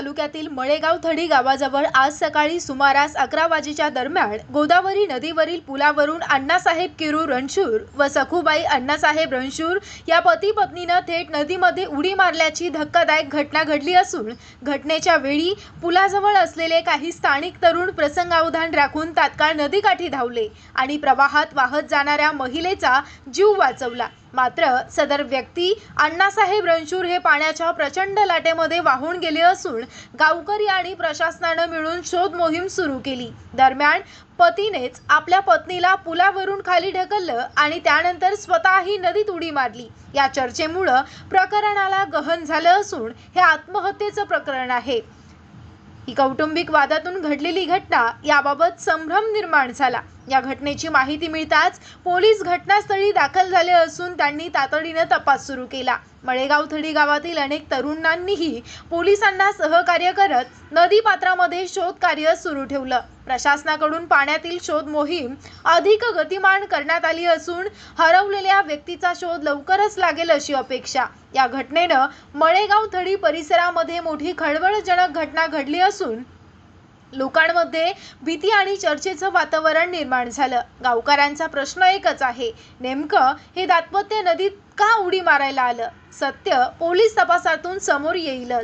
तालुक्यातील मळेगाव थडी गावाजवळ आज सकाळी सुमारास अकरा वाजेच्या दरम्यान गोदावरी नदीवरील पुलावरून अण्णासाहेब किरू रणशूर व सखूबाई अण्णासाहेब रणशूर या पती पत्नीनं थेट नदीमध्ये उडी मारल्याची धक्कादायक घटना घडली असून घटनेच्या वेळी पुलाजवळ असलेले काही स्थानिक तरुण प्रसंगावधान राखून तात्काळ नदीकाठी धावले आणि प्रवाहात वाहत जाणाऱ्या महिलेचा जीव वाचवला. मात्र सदर व्यक्ती अण्णासाहेब रणशूर हे पाण्याच्या प्रचंड लाटेमध्ये वाहून गेले असून गावकरी आणि प्रशासनानं मिळून शोध मोहीम सुरू केली. दरम्यान पतीनेच आपल्या पत्नीला पुलावरून खाली ढकललं आणि त्यानंतर स्वतःही नदीत उडी मारली. या चर्चेमुळं प्रकरणाला गहन झालं असून हे आत्महत्येचं प्रकरण आहे. ही कौटुंबिक वादातून घडलेली घटना याबाबत संभ्रम निर्माण झाला. या घटनेची माहिती मिळताच पोलीस घटनास्थळी दाखल झाले असून त्यांनी तातडीनं तपास सुरू केला. मळेगाव थडी गावातील अनेक तरुणांनीही पोलिसांना सहकार्य करत नदी पात्रामध्ये शोध कार्य सुरू ठेवलं. प्रशासनाकडून पाण्यातील शोध मोहीम अधिक गतिमान करण्यात आली असून हरवलेल्या व्यक्तीचा शोध लवकरच लागेल अशी अपेक्षा. या घटनेनं मळेगाव थडी परिसरामध्ये मोठी खळबळजनक घटना घडली असून लोकांमध्ये भीती आणि चर्चेचं वातावरण निर्माण झालं. गावकऱ्यांचा प्रश्न एकच आहे नेमकं हे दात्पत्य नदीत का उडी मारायला आलं? सत्य पोलीस तपासातून समोर येईलच.